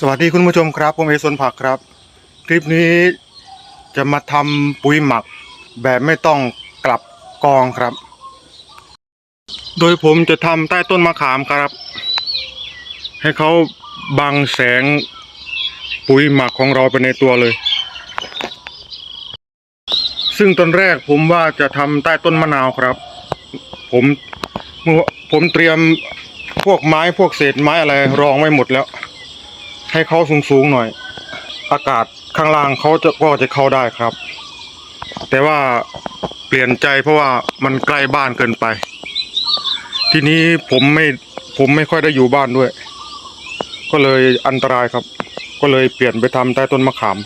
สวัสดีคุณผู้ชมครับ ผมเอสนผักครับ คลิปนี้จะมาทำปุ๋ยหมักแบบไม่ต้องกลับกองครับ โดยผมจะทำใต้ต้นมะขามครับ ให้เขาบังแสงปุ๋ยหมักของเราไปในตัวเลย ซึ่งตอนแรกผมว่าจะทำใต้ต้นมะนาวครับ ผมผมเตรียมพวกไม้พวกเศษไม้อะไรรองไว้หมดแล้ว ให้เขาสูงๆหน่อย อากาศข้างล่างเขาจะก็จะเข้าได้ครับ แต่ว่าเปลี่ยนใจเพราะว่ามันใกล้บ้านเกินไป ทีนี้ผมไม่ผมไม่ค่อยได้อยู่บ้านด้วย ก็เลยอันตรายครับ ก็เลยเปลี่ยนไปทำใต้ต้นมะขาม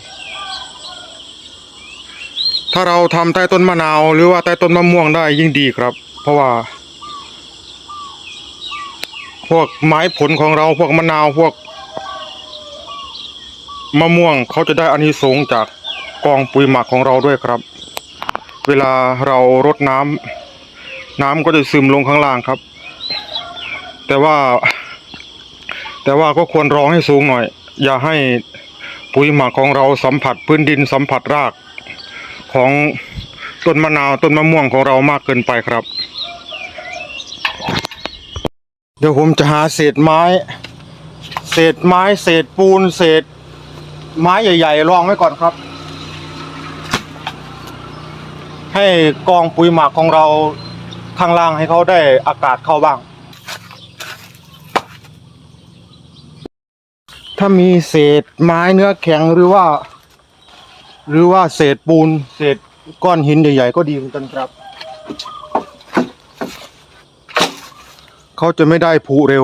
ถ้าเราทำใต้ต้นมะนาวหรือว่าใต้ต้นมะม่วงได้ยิ่งดีครับ เพราะว่า พวกไม้ผลของเราพวกมะนาวพวก มะม่วงเขาจะได้อานิสงส์จากกองปุ๋ยหมักของเราด้วยครับ เวลาเรารดน้ำน้ำก็จะซึมลงข้างล่างครับ แต่ว่า แต่ว่าก็ควรรองให้สูงหน่อย อย่าให้ปุ๋ยหมักของเราสัมผัสพื้นดินสัมผัสรากของต้นมะนาวต้นมะม่วงของเรามากเกินไปครับ เดี๋ยวผมจะหาเศษไม้ เศษไม้ เศษปูน เศษ ไม้ใหญ่ๆรองไว้ก่อนครับ ให้กองปุ๋ยหมักของเราข้างล่างให้เขาได้อากาศเข้าบ้าง ถ้ามีเศษไม้เนื้อแข็งหรือว่า หรือว่าเศษปูน เศษก้อนหินใหญ่ๆก็ดีเหมือนกันครับ เขาจะไม่ได้ผุเร็ว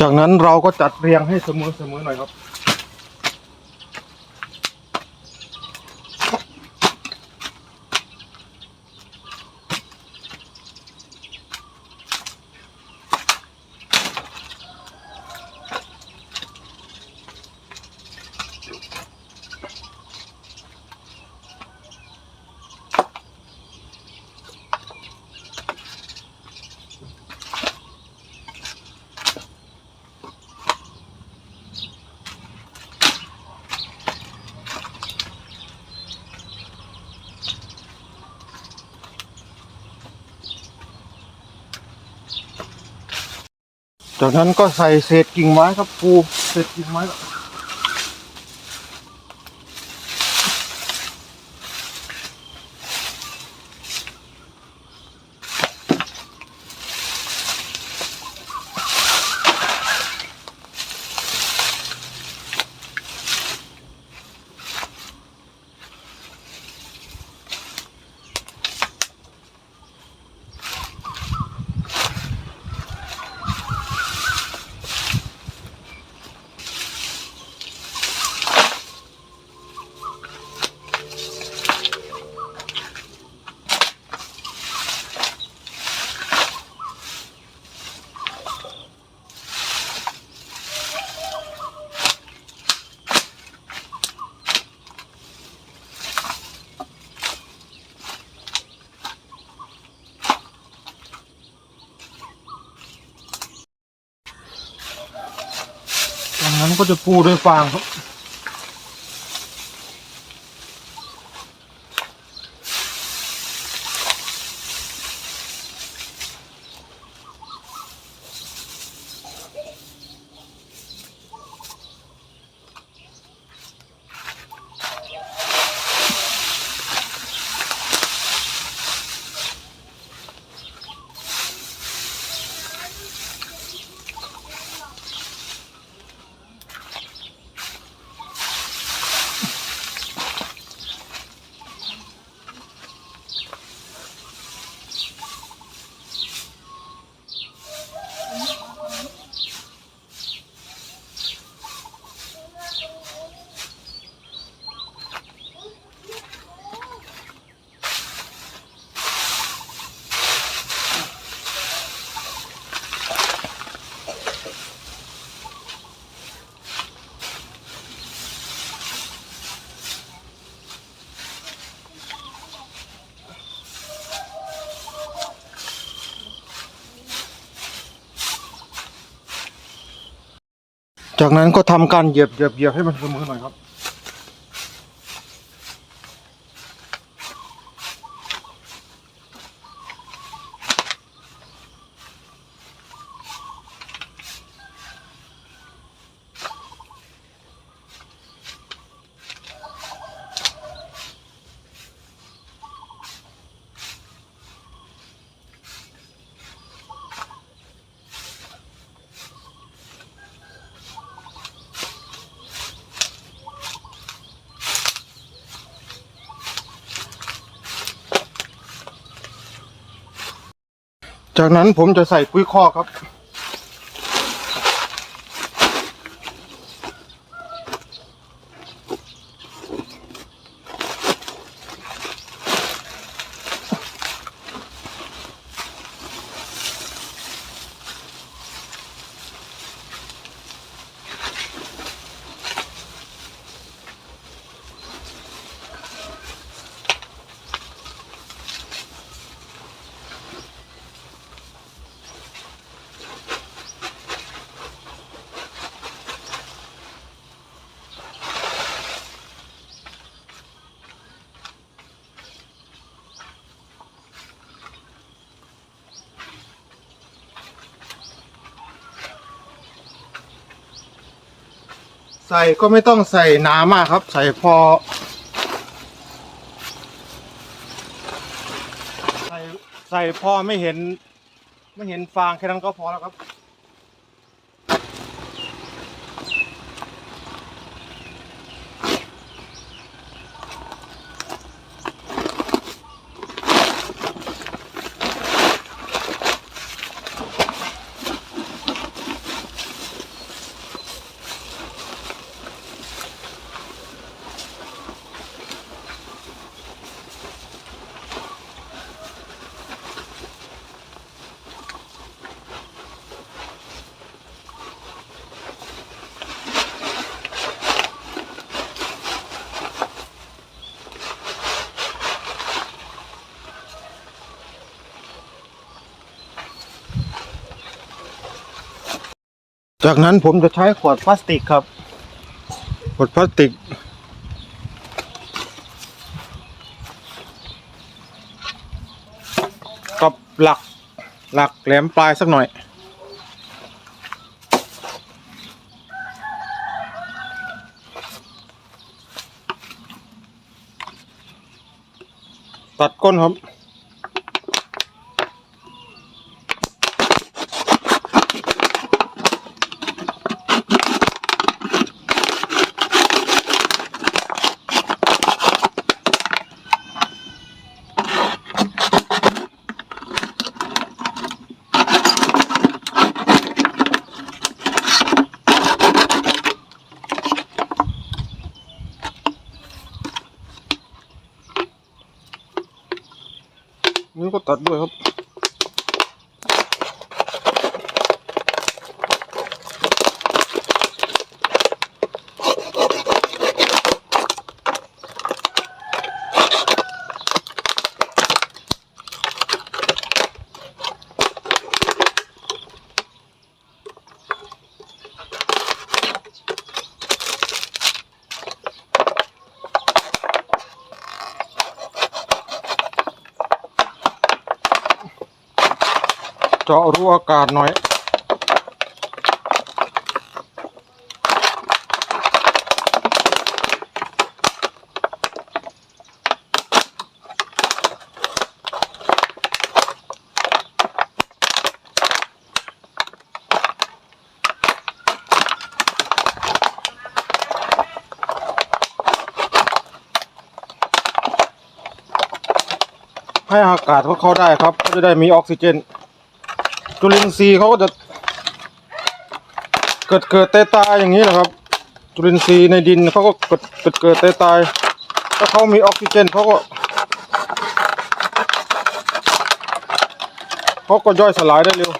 จากนั้นเราก็จัดเรียงให้เสมอๆหน่อยครับ จากนั้นก็ใส่เศษกิ่งไม้ครับปูเศษกิ่งไม้ นั้นก็จะปูด้วยฟางครับ จากนั้นก็ทำการเหยียบเหยียบเหยียบให้มันเสมอหน่อยครับ จากนั้นผมจะใส่ปุ๋ยคอกครับ ใส่ก็ไม่ต้องใส่หนามากครับ ใส่พอ ใส่ใส่พอไม่เห็น ไม่เห็นฟางแค่นั้นก็พอแล้วครับ จากนั้นผมจะใช้ขวดพลาสติกครับ ขวดพลาสติก กับหลักหลักแหลมปลายสักหน่อย ตัดก้นครับ ก็ตัดด้วยครับ เจาะรูอากาศหน่อย ให้อากาศเขาเข้าได้ครับเขาจะได้มีออกซิเจน จุลินทรีย์เขาก็จะเกิดเกิดตายตายอย่างนี้แหละครับ จุลินทรีย์ในดินเขาก็เกิดเกิดเกิดตายตายถ้าเขามีออกซิเจนเขาก็เขาก็ย่อยสลายได้เร็ว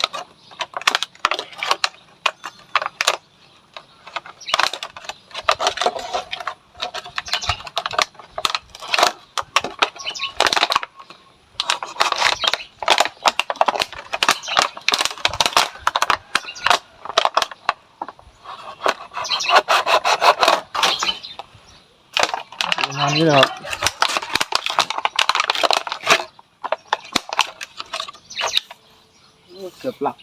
ประมาณนี้นะครับ เกือบหลับ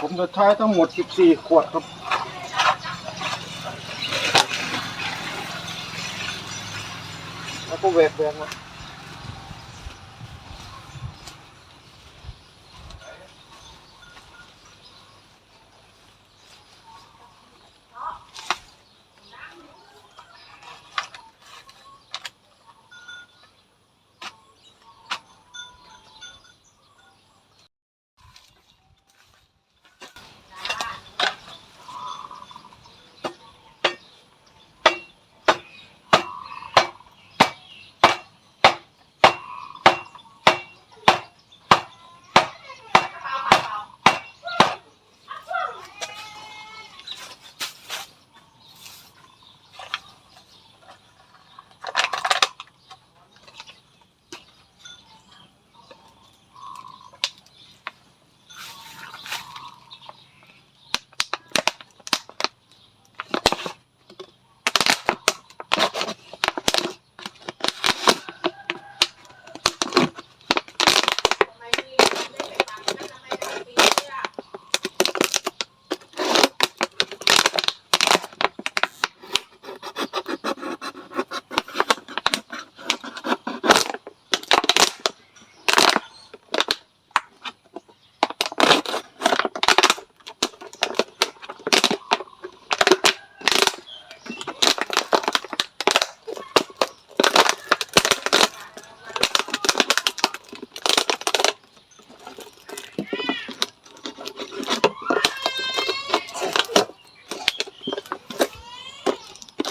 ผมจะใช้ทั้งหมด 14 ขวดครับ แล้วก็เวฟเวฟนะ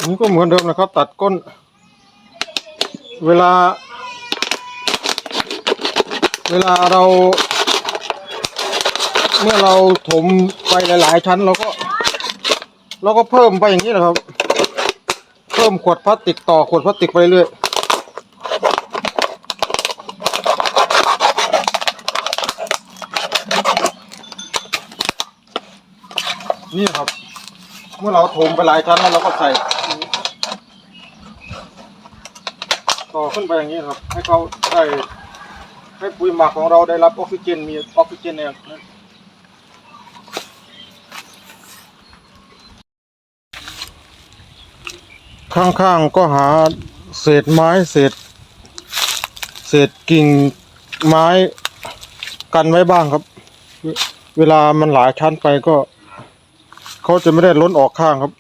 นนี้ก็เหมือนเดิมนะครับ ตัดก้น เวลา เวลาเรา เมื่อเราถมไปหลาย ๆ ชั้นเราก็ เราก็เพิ่มไปอย่างนี้แหละครับ เพิ่มขวดพลาสติกต่อขวดพลาสติกไปเรื่อยนี่ครับ เมื่อเราถมไปหลายชั้นแล้วเราก็ใส่ ต่อขึ้นไปอย่างนี้ครับ ให้เขาได้ให้ปุ๋ยหมักของเราได้รับออกซิเจนมีออกซิเจนเนี่ยข้างๆก็หาเศษไม้เศษ เศษกิ่งไม้กันไว้บ้างครับ เวเวลามันหลายชั้นไปก็ เขาจะไม่ได้ล้นออกข้างครับ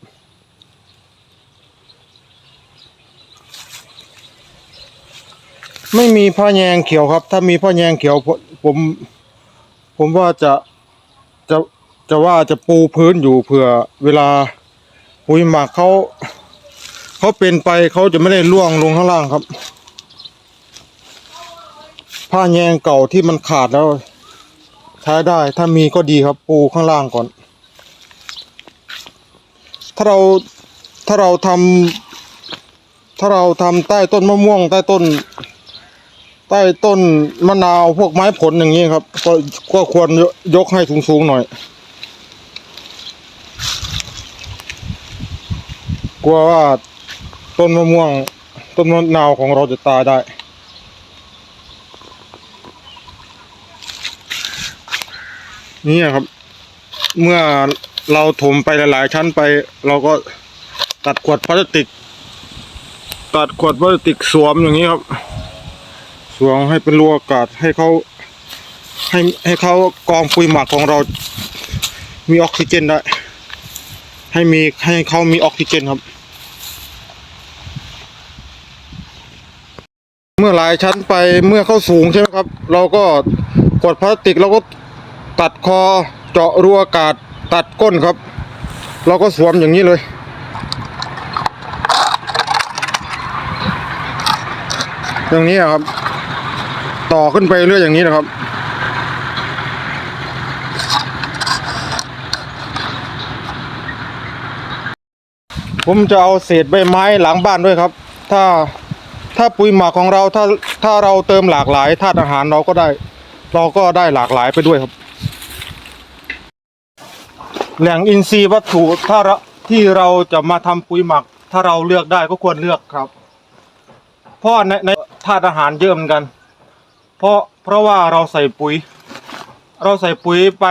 ไม่มีผ้าแยงเขียวครับ ถ้ามีผ้าแยงเขียวผมผม ผมว่าจะจะจะว่าจะปูพื้นอยู่เผื่อเวลาปุ๋ยหมักเขาเขาเป็นไปเขาจะไม่ได้ล่วงลงข้างล่างครับ ผ้าแยงเก่าที่มันขาดแล้วใช้ได้ ถ้ามีก็ดีครับปูข้างล่างก่อน ถ้าเราถ้าเราทำถ้าเราทำใต้ต้นมะม่วงใต้ต้น ใต้ต้นมะนาวพวกไม้ผลอย่างนี้ครับ ก็ก็ควรยกให้สูงๆหน่อย กลัวว่าต้นมะม่วง ต้นมะนาวของเราจะตายได้นี่ครับ เมื่อเราถมไปหลายๆชั้นไป เราก็ตัดขวดพลาสติก ตัดขวดพลาสติกสวมอย่างนี้ครับ สวมให้เป็นรูอากาศให้เขาให้ให้เขากองปุ๋ยหมักของเรามีออกซิเจนได้ ให้มีให้เขามีออกซิเจนครับ เมื่อหลายชั้นไปเมื่อเขาสูงใช่ไหมครับ เราก็กดพลาสติกเราก็ตัดคอเจาะรูอากาศตัดก้นครับ เราก็สวมอย่างนี้เลยอย่างนี้ครับ ต่อขึ้นไปเรื่อยอย่างนี้นะครับ ผมจะเอาเศษใบไม้หลังบ้านด้วยครับ ถ้าถ้าปุ๋ยหมักของเราถ้าถ้าเราเติมหลากหลายธาตุอาหารเราก็ได้ เราก็ได้หลากหลายไปด้วยครับ แหล่งอินทรีย์วัตถุถ้าราที่เราจะมาทำปุ๋ยหมัก ถ้าเราเลือกได้ก็ควรเลือกครับ เพราะในในธาตุอาหารเยอะเหมือนกัน เพราะเพราะว่าเราใส่ปุ๋ย เราใส่ปุ๋ยไป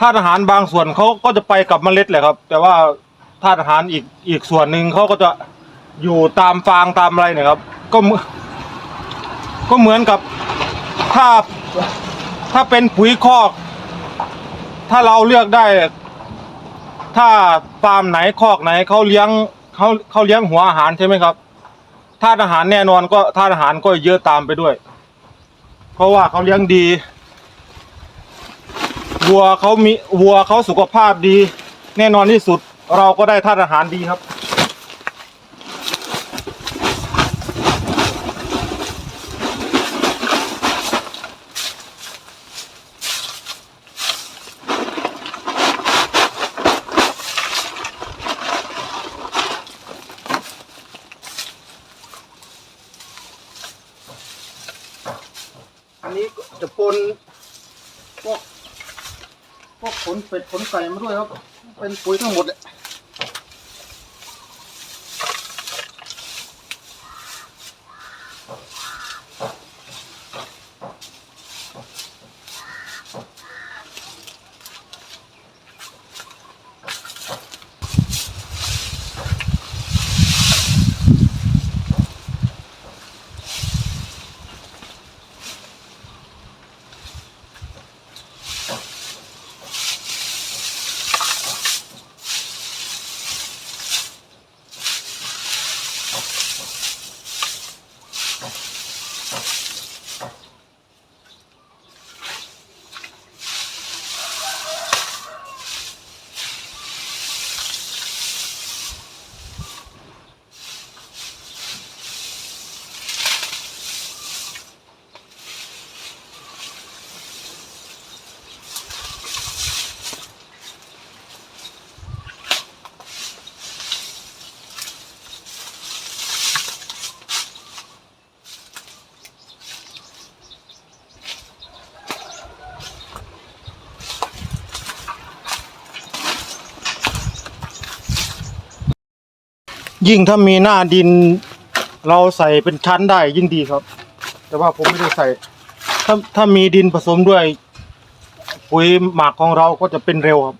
ธาตุอาหารบางส่วนเขาก็จะไปกับเมล็ดแหละครับ แต่ว่าธาตุอาหารอีกอีกส่วนหนึ่งเขาก็จะอยู่ตามฟางตามอะไรเนี่ยครับ ก็เหมือนก็เหมือนกับถ้าถ้าเป็นปุ๋ยคอก ถ้าเราเลือกได้ ถ้าฟาร์มไหนคอกไหนเขาเลี้ยงเขาเขาเลี้ยงหัวอาหารใช่ไหมครับ ธาตุอาหารแน่นอนก็ธาตุอาหารก็เยอะตามไปด้วย เพราะว่าเขาเลี้ยงดีวัวเขามีวัวเขาสุขภาพดี แน่นอนที่สุดเราก็ได้ธาตุอาหารดีครับ อันนี้ก็จะปนพวก พวก ขนไก่มาด้วยครับ เป็นปุ๋ยทั้งหมดเลย ยิ่งถ้ามีหน้าดิน เราใส่เป็นชั้นได้ยิ่งดีครับ แต่ว่าผมไม่ได้ใส่ ถ้าถ้ามีดินผสมด้วย ปุ๋ยหมักของเราก็จะเป็นเร็วครับ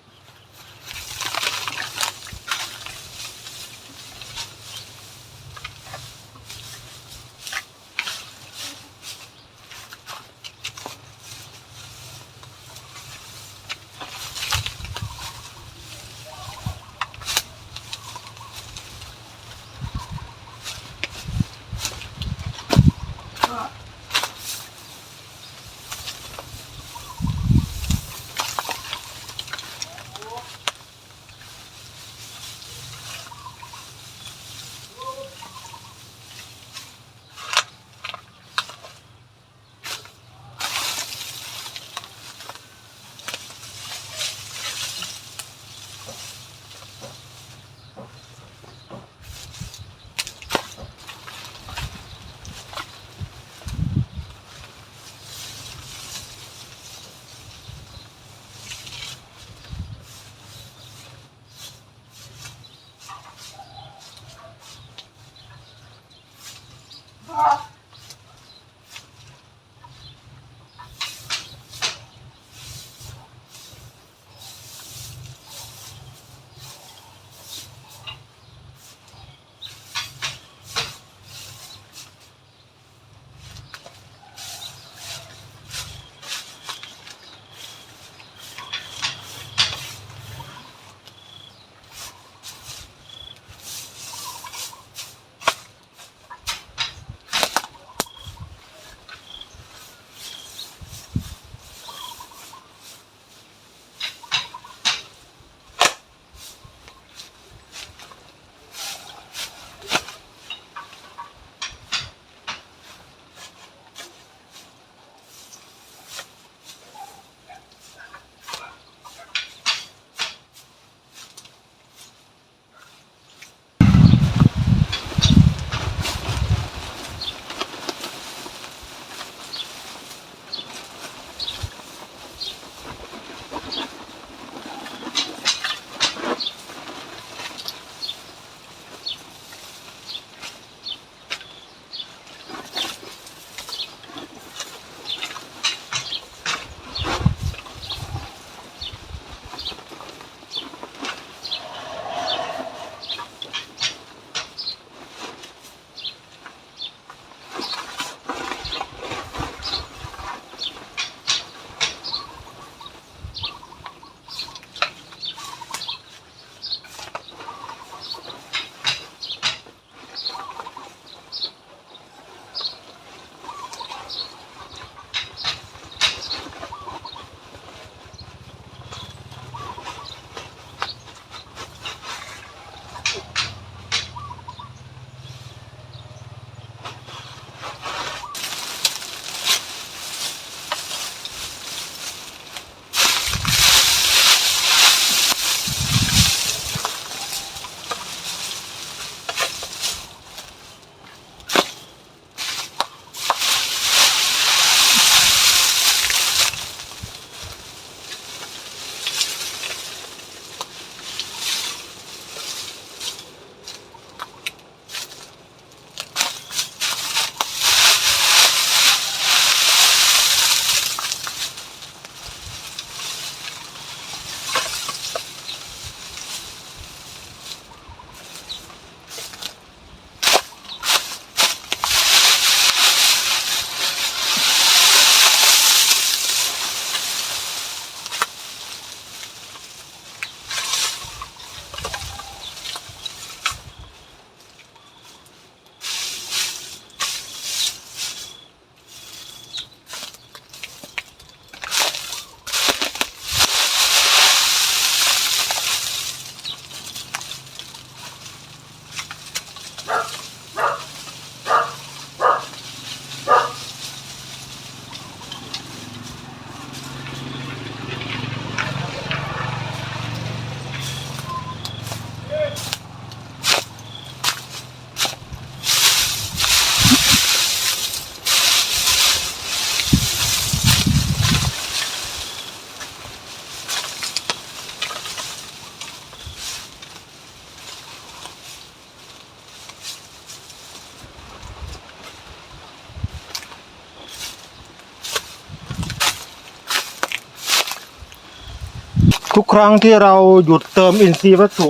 ครั้งที่เราหยุดเติมอินทรีย์วัตถุ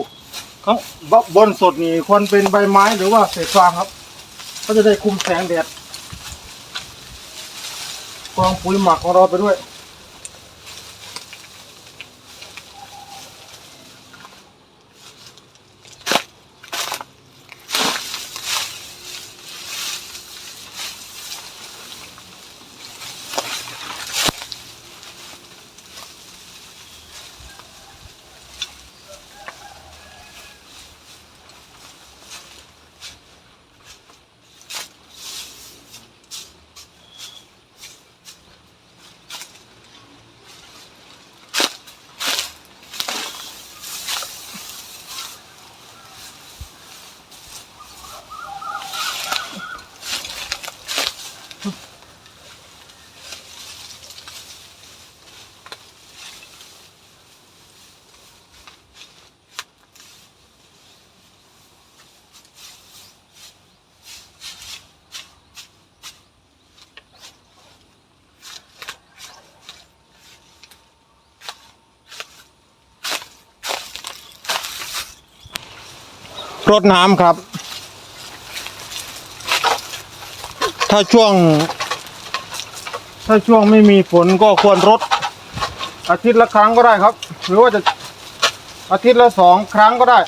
ข้างบบนสดนี่ควรเป็นใบไม้หรือว่าเศษฟางครับ ก็จะได้คุมแสงแดดกองปุ๋ยหมักของเราไปด้วย รดน้ำครับ ถ้าช่วง ถ้าช่วงไม่มีฝนก็ควรรดอาทิตย์ละครั้งก็ได้ครับ หรือว่าจะอาทิตย์ละสองครั้งก็ได้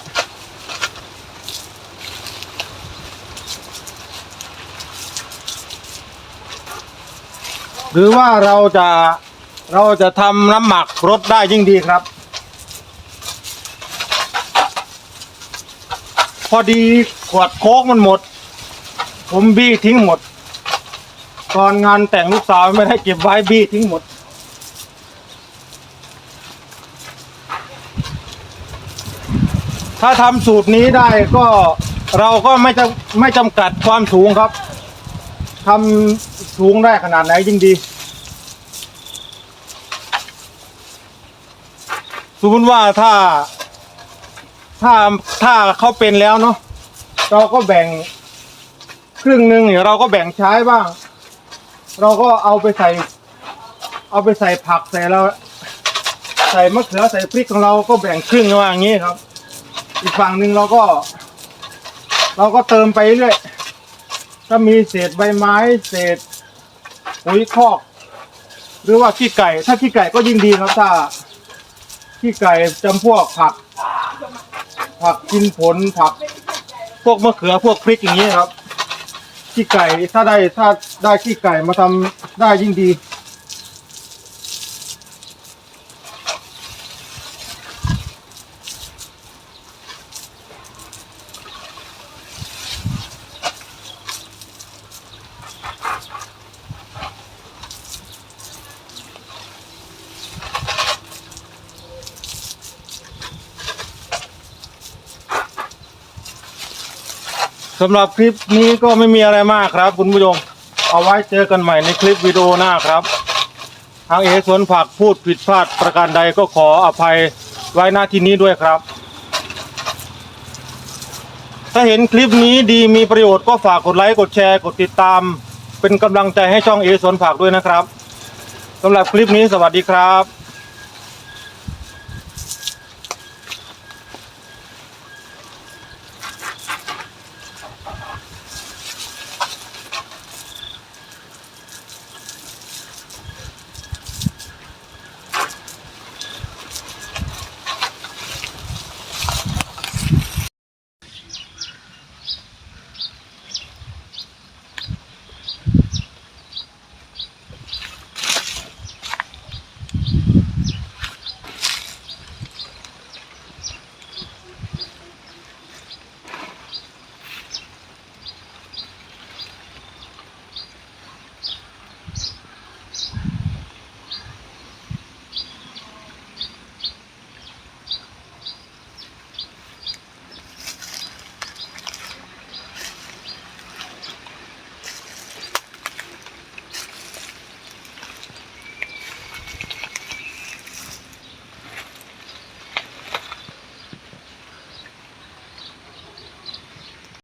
หรือว่าเราจะเราจะทำน้ำหมักรดได้ยิ่งดีครับ อดีขวดโค้กมันหมด ผมบี้ทิ้งหมด ตอนงานแต่งลูกสาวไม่ได้เก็บไว้บี้ทิ้งหมด ถ้าทำสูตรนี้ได้ก็เราก็ไม่จำไม่จำกัดความสูงครับทำสูงได้ขนาดไหนยิ่งดี สมมติว่าถ้า ถ้าถ้าเขาเป็นแล้วเนาะเราก็แบ่ง ครึ่งหนึ่งเนี่ยเราก็แบ่งใช้บ้าง เราก็เอาไปใส่ เอาไปใส่ผักใส่เรา ใส่มะเขือใส่พริกของเราก็แบ่งครึ่งว่าอย่างนี้ครับ อีกฝั่งหนึ่งเราก็ เราก็เติมไปเรื่อยถ้ามีเศษใบไม้ เศษปุ๋ยคอก หรือว่าขี้ไก่ ถ้าขี้ไก่ก็ยิ่งดีครับถ้าขี้ไก่จำพวกผัก ผักกินผลผัก พวกมะเขือพวกพริกอย่างนี้ครับขี้ไก่ถ้าได้ถ้าได้ขี้ไก่มาทำได้ยิ่งดีำหรับคลิปนี้ก็ไม่มีอะไรมากครับ คุณผู้ชมเอาไว้เจอกันใหม่ในคลิปวิดีโอหน้าครับ ทางเอสวนผักพูดผิดพลาดประการใดก็ขออภัยไว้หน้าที่นี้ด้วยครับ ถ้าเห็นคลิปนี้ดีมีประโยชน์ก็ฝากกดไลค์กดแชร์กดติดตาม เป็นกำลังใจให้ช่องเอสวนผักด้วยนะครับสำหรับคลิปนี้สวัสดีครับ